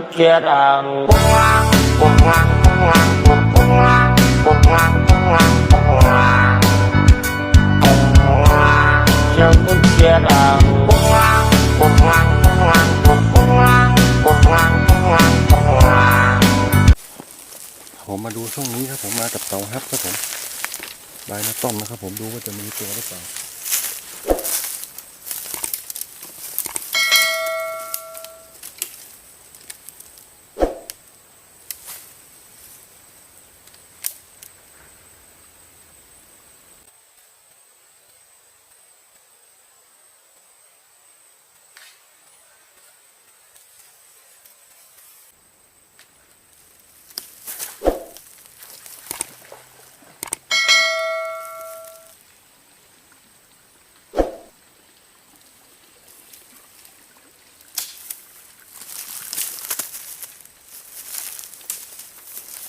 ดังเสียงกุญเชียดังผมมาดูช่วงนี้ครับผมมากับเตาฮับครับผมลายน้ำต้มนะครับผมดูว่าจะมีตัวหรือเปล่า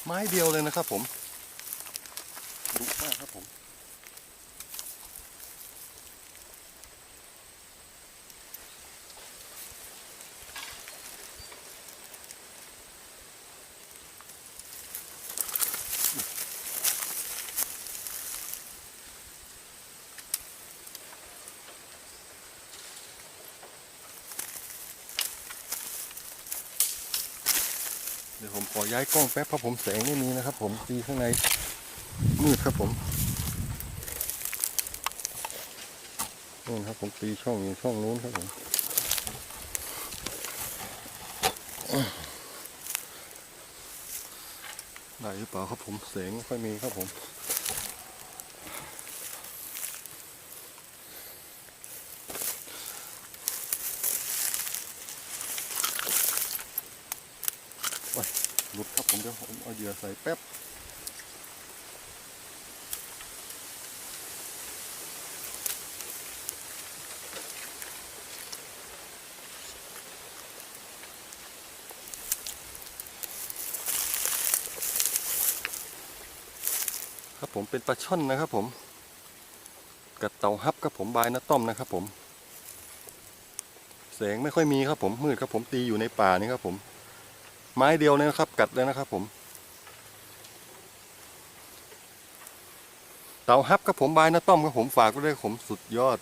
ไม้เดียวเลยนะครับผมดุมากครับผม เดี๋ยวผมขอย้ายกล้องแป๊บเพราะผมแสงไม่มีนะครับ ผมตีข้างในมืดครับผมนู่นครับผมตีช่องอยู่ช่องนู้นครับผมได้หรือเปล่าครับผมแสงไม่ค่อยมีครับผม หลุดครับผมเดี๋ยวผมเอาเหยื่อใส่แป๊บครับผมเป็นปลาช่อนนะครับผมกับเต่าฮับครับผมบายน้าต้อมนะครับผม แสงไม่ค่อยมีครับผมมืดครับผมตีอยู่ในป่านี่ครับผม ไม้เดียวเลยนะครับ กัดเลยนะครับ ผมเต่าฮับครับผมบายนะต้อมครับผมฝากไว้ด้วยผมสุดยอด